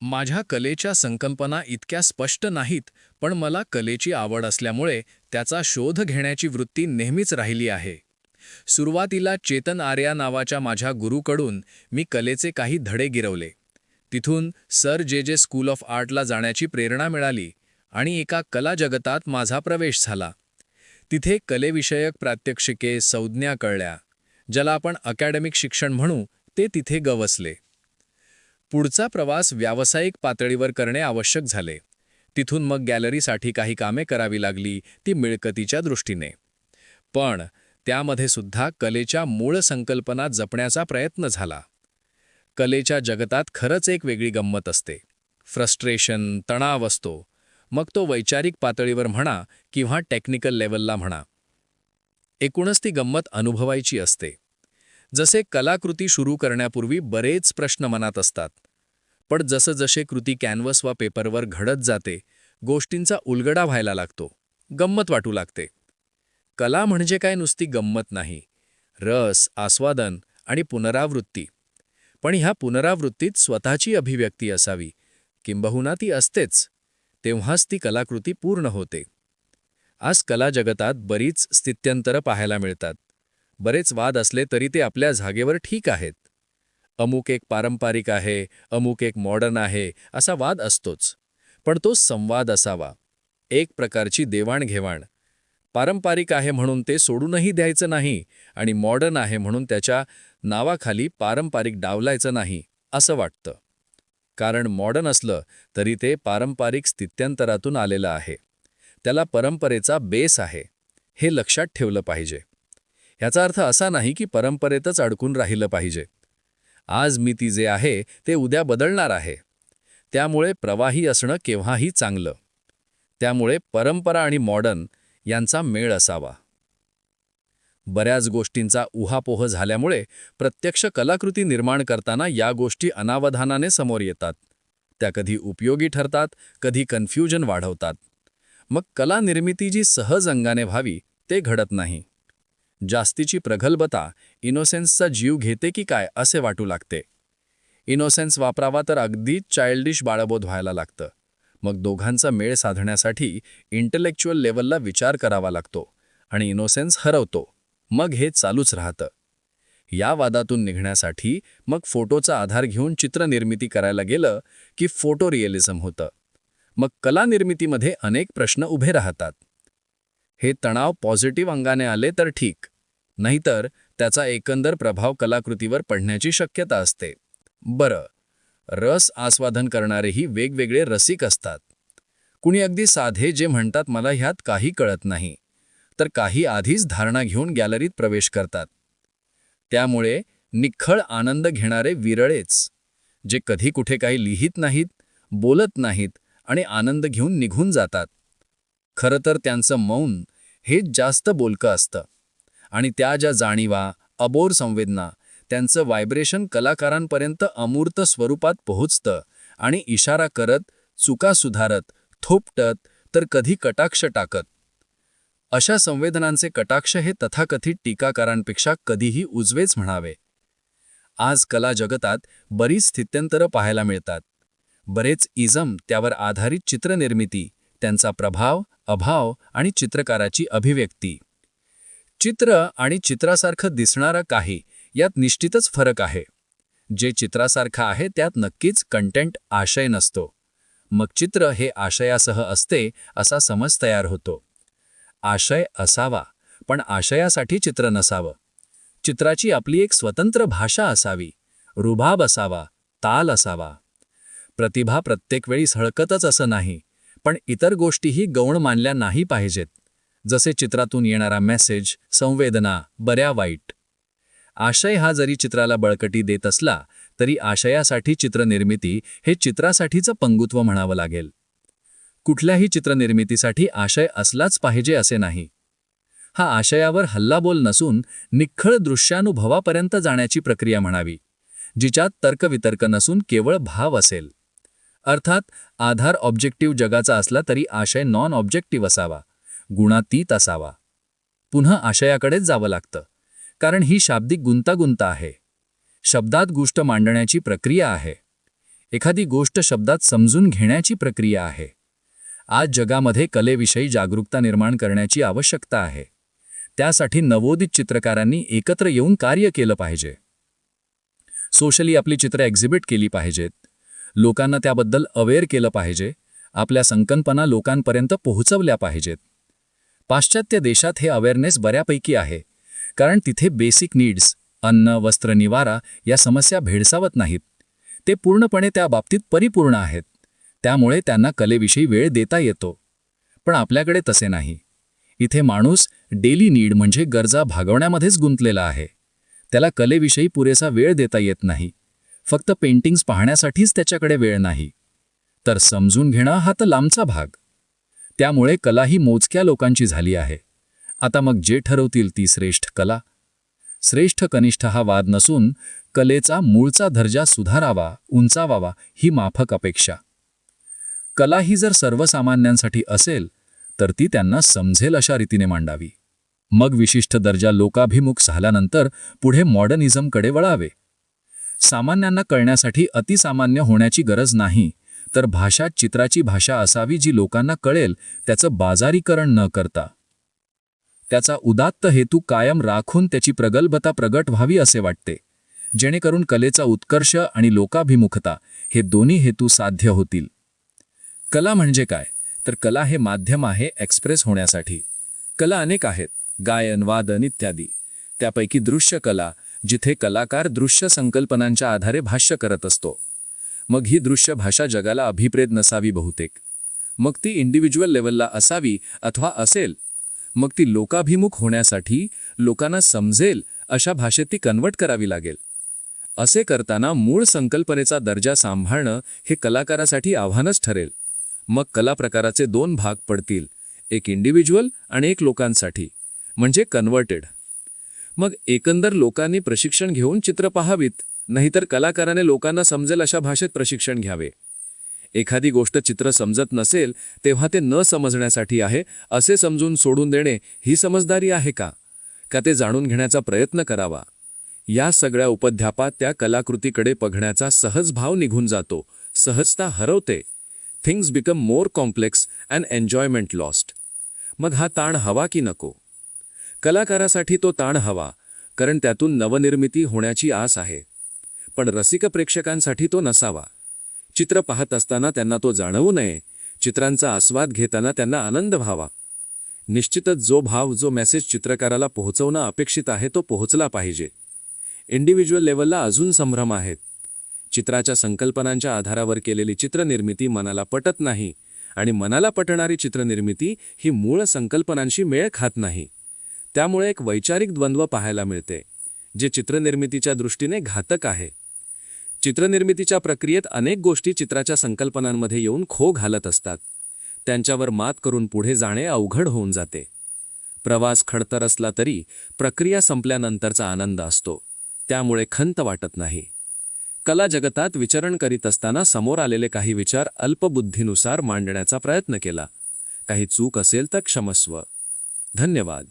माझ्या कलेच्या संकल्पना इतक्या स्पष्ट नाहीत पण मला कलेची आवड असल्यामुळे त्याचा शोध घेण्याची वृत्ती नेहमीच राहिली आहे. सुरुवातीला चेतन आर्या नावाच्या माझ्या गुरूकडून मी कलेचे काही धडे गिरवले. तिथून सर जे जे स्कूल ऑफ आर्टला जाण्याची प्रेरणा मिळाली आणि एका कला जगतात माझा प्रवेश झाला. तिथे कलेविषयक प्रात्यक्षिके संज्ञा कळल्या. ज्याला आपण अकॅडमिक शिक्षण म्हणू ते तिथे गवसले. पुढचा प्रवास व्यावसायिक पातळीवर करणे आवश्यक झाले. तिथून मग गॅलरीसाठी काही कामे करावी लागली ती मिळकतीच्या दृष्टीने. पण त्यामध्ये सुद्धा कलेच्या मूळ संकल्पना जपण्याचा प्रयत्न झाला. कलेच्या जगतात खरंच एक वेगळी गंमत असते. फ्रस्ट्रेशन तणाव असतो. मग तो वैचारिक पातळीवर म्हणा किंवा टेक्निकल लेवलला म्हणा. एकूणच ती गंमत अनुभवायची असते. जसे कलाकृती सुरू करण्यापूर्वी बरेच प्रश्न मनात असतात. पण जसजसे कृती कॅनव्हस वा पेपरवर घडत जाते गोष्टींचा उलगडा व्हायला लागतो गंमत वाटू लागते. कला म्हणजे काय नुसती गंमत नाही रस आस्वादन आणि पुनरावृत्ती. पण ह्या पुनरावृत्तीत स्वतःची अभिव्यक्ती असावी किंबहुना ती असतेच तेव्हाच ती कलाकृती पूर्ण होते. आज कला जगतात बरीच स्थित्यंतरं पाहायला मिळतात. बरेच वाद असले तरी ते आपल्या जागेवर ठीक आहेत. अमुक एक पारंपरिक आहे अमुक एक मॉडर्न आहे असा वाद असतोच. पण तो संवाद असावा. एक प्रकारची देवाणघेवाण. पारंपरिक आहे म्हणून ते सोडूनही द्यायचं नाही आणि मॉडर्न आहे म्हणून त्याच्या नावाखाली पारंपरिक डावलायचं नाही असं वाटतं. कारण मॉडर्न असलं तरी ते पारंपरिक स्थित्यंतरातून आलेलं आहे. त्याला परंपरेचा बेस आहे. हे लक्षात ठेवलं पाहिजे. ह्याचा अर्थ असा नाही की परंपरेतच अडकून राहिलं पाहिजे. आज मी ती जे आहे ते उद्या बदलणार आहे. त्यामुळे प्रवाही असणं केव्हाही चांगलं. त्यामुळे परंपरा आणि मॉडर्न यांचा मेळ असावा. बऱ्याच गोष्टींचा उहापोह झाल्यामुळे प्रत्यक्ष कलाकृती निर्माण करताना या गोष्टी अनावधानाने समोर येतात. त्या कधी उपयोगी ठरतात कधी कन्फ्युजन वाढवतात. मग कला निर्मिती जी सहज अंगाने व्हावी ते घडत नाही. जास्तीची प्रगल्भता इनोसेन्सचा जीव घेते की काय असे वाटू लागते. इनोसेन्स वापरावा तर अगदीच चाइल्डिश बाळबोध व्हायला लागतं. मग दोघांचा मेळ साधण्यासाठी इंटलेक्च्युअल लेवलला विचार करावा लागतो आणि इनोसेन्स हरवतो. मग हे चालूच राहतं. या वादातून निघण्यासाठी मग फोटोचा आधार घेऊन चित्रनिर्मिती करायला गेलं की फोटो रिअलिझम होतं. मग कला निर्मितीमध्ये अनेक प्रश्न उभे राहतात. हे तणाव पॉझिटिव्ह अंगाने आले तर ठीक. नाहीतर त्याचा एकंदर प्रभाव कलाकृतीवर पडण्याची शक्यता असते. बरं. रस आस्वादन करणारेही वेगवेगळे रसिक असतात. कुणी अगदी साधे जे म्हणतात मला ह्यात काही कळत नाही. तर काही आधीच धारणा घेऊन गॅलरीत प्रवेश करतात. त्यामुळे निखळ आनंद घेणारे विरळेच जे कधी कुठे काही लिहित नाहीत बोलत नाहीत आणि आनंद घेऊन निघून जातात. खरं तर त्यांचं मौन हेच जास्त बोलकं असतं. आणि त्या ज्या जाणीवा अबोर संवेदना त्यांचं व्हायब्रेशन कलाकारांपर्यंत अमूर्त स्वरूपात पोहोचतं आणि इशारा करत चुका सुधारत थोपटत तर कधी कटाक्ष टाकत. अशा संवेदनांचे कटाक्ष हे तथाकथित टीकाकारांपेक्षा कधीही उजवेच म्हणावे. आज कला जगतात बरीच स्थित्यंतरं पाहायला मिळतात. बरेच इजम त्यावर आधारित चित्रनिर्मिती त्यांचा प्रभाव अभाव आणि चित्रकाराची अभिव्यक्ती. चित्र आणि चित्रासारखं दिसणारं काही यात निश्चितच फरक आहे. जे चित्रासारखं आहे त्यात नक्कीच कंटेंट आशय नसतो. मग चित्र हे आशयासह असते असा समज तयार होतो. आशय असावा पण आशयासाठी चित्र नसावं. चित्राची आपली एक स्वतंत्र भाषा असावी रुबाब असावा ताल असावा. प्रतिभा प्रत्येक वेळी सळकतच असं नाही पण इतर गोष्टीही गौण मानल्या नाही पाहिजेत. जसे चित्रातून येणारा मेसेज संवेदना बऱ्या वाईट. आशय हा जरी चित्राला बळकटी देत असला तरी आशयासाठी चित्रनिर्मिती हे चित्रासाठीचं पंगुत्व म्हणावं लागेल. कुठल्याही चित्रनिर्मितीसाठी आशय असलाच पाहिजे असे नाही. हा आशयावर हल्लाबोल नसून निखळ दृश्यानुभवापर्यंत जाण्याची प्रक्रिया म्हणावी जिच्यात तर्कवितर्क नसून केवळ भाव असेल. अर्थात आधार ऑब्जेक्टिव्ह जगाचा असला तरी आशय नॉन ऑब्जेक्टिव्ह असावा. गुणातीत असावा. पुन्हा आशयाकडेच जावं लागतं. कारण ही शाब्दिक गुंतागुंत आहे. शब्दात गोष्ट मांडण्याची प्रक्रिया आहे. एखादी गोष्ट शब्दात समजून घेण्याची प्रक्रिया आहे. आज जगामध्ये कलेविषयी जागरूकता निर्माण करण्याची आवश्यकता आहे. त्यासाठी नवोदित चित्रकारांनी एकत्र येऊन कार्य केलं पाहिजे. सोशली आपली चित्र एक्झिबिट केली पाहिजेत. लोकांना त्याबद्दल अवेअर केलं पाहिजे. आपल्या संकल्पना लोकांपर्यंत पोहोचवल्या पाहिजेत. पाश्चात्य देशात हे अवेअरनेस बऱ्यापैकी आहे. कारण तिथे बेसिक नीड्स अन्न वस्त्र निवारा या समस्या भेडसावत नाहीत. ते पूर्णपणे त्या बाबतीत परिपूर्ण आहेत. त्यामुळे त्यांना कलेविषयी वेळ देता येतो. पण आपल्याकडे तसे नाही. इथे माणूस डेली नीड म्हणजे गरजा भागवण्यामध्येच गुंतलेला आहे. त्याला कलेविषयी पुरेसा वेळ देता येत नाही. फक्त पेंटिंग्स पाहण्यासाठीच त्याच्याकडे वेळ नाही. तर समजून घेणं हा तर लांबचा भाग. त्यामुळे कला ही मोजक्या लोकांची झाली आहे. आता मग जे ठरवतील ती श्रेष्ठ कला. श्रेष्ठ कनिष्ठ हा वाद नसून कलेचा मूळचा दर्जा सुधारावा उंचावावा ही माफक अपेक्षा. कला ही जर सर्वसामान्यांसाठी असेल तर ती त्यांना समजेल अशा रीतीने मांडावी. मग विशिष्ट दर्जा लोकाभिमुख झाल्यानंतर पुढे मॉडर्निझमकडे वळावे. सामान्यांना कळण्यासाठी अतिसामान्य होण्याची गरज नाही. तर भाषा चित्राची भाषा असावी जी लोकांना कळेल त्याचं बाजारीकरण न करता. त्याचा उदात्त हेतू कायम राखून त्याची प्रगल्भता प्रगट व्हावी असे वाटते. जेणेकरून कलेचा उत्कर्ष आणि लोकाभिमुखता हे दोन्ही हेतू साध्य होतील. कला म्हणजे काय? तर कला हे माध्यम आहे एक्सप्रेस होण्यासाठी. कला अनेक आहेत. गायन वादन इत्यादी. त्यापैकी दृश्य कला जिथे कलाकार दृश्य संकल्पनांच्या आधारे भाष्य करत असतो. मग ही दृश्य भाषा जगाला अभिप्रेत नसावी बहुतेक. मग ती इंडिव्हिज्युअल लेवलला असावी अथवा असेल. मग ती लोकाभिमुख होण्यासाठी लोकांना समजेल अशा भाषेत ती कन्वर्ट करावी लागेल. असे करताना मूळ संकल्पनेचा दर्जा सांभाळणं हे कलाकारासाठी आव्हानच ठरेल. मग कला प्रकाराचे दोन भाग पडतील. एक इंडिव्हिज्युअल आणि एक लोकांसाठी. म्हणजे कन्वर्टेड मग एकंदर लोकांनी प्रशिक्षण घेऊन चित्र पाहावीत नाहीतर कलाकाराने लोकांना समजेल अशा भाषेत प्रशिक्षण घ्यावे. एखादी गोष्ट चित्र समजत नसेल तेव्हा ते न समजण्यासाठी आहे असे समजून सोडून देणे ही समजदारी आहे का? का ते जाणून घेण्याचा प्रयत्न करावा? या सगळ्या उपध्यापात त्या कलाकृतीकडे बघण्याचा सहज भाव निघून जातो सहजता हरवते. Things become more complex and enjoyment lost मग हा ताण हवा की नको? कलाकारासाठी तो ताण हवा कारण त्यातून नवनिर्मिती होण्याची आस आहे. पण रसिक प्रेक्षकांसाठी तो नसावा. चित्र पाहत असताना त्यांना तो जाणवू नये चित्रांचा आस्वाद घेताना त्यांना आनंद व्हावा. निश्चितच जो भाव जो मेसेज चित्रकाराला पोहोचवणं अपेक्षित आहे तो पोहोचला पाहिजे. इंडिव्हिज्युअल लेवलला अजून संभ्रम आहेत. चित्राच्या संकल्पनांच्या आधारावर केलेली चित्रनिर्मिती मनाला पटत नाही आणि मनाला पटणारी चित्रनिर्मिती ही मूळ संकल्पनांशी मेळ खात नाही. त्यामुळे एक वैचारिक द्वंद्व पाहायला मिळते जे चित्रनिर्मितीच्या दृष्टीने घातक आहे. चित्रनिर्मितीच्या प्रक्रियेत अनेक गोष्टी चित्राच्या संकल्पनांमध्ये येऊन खो घालत असतात. त्यांच्यावर मात करून पुढे जाणे अवघड होऊन जाते. प्रवास खडतर असला तरी प्रक्रिया संपल्यानंतरचा आनंद असतो त्यामुळे खंत वाटत नाही. कला जगतात विचरण करीत असताना समोर आलेले काही विचार अल्पबुद्धीनुसार मांडण्याचा प्रयत्न केला. काही चूक असेल तर क्षमस्व. धन्यवाद.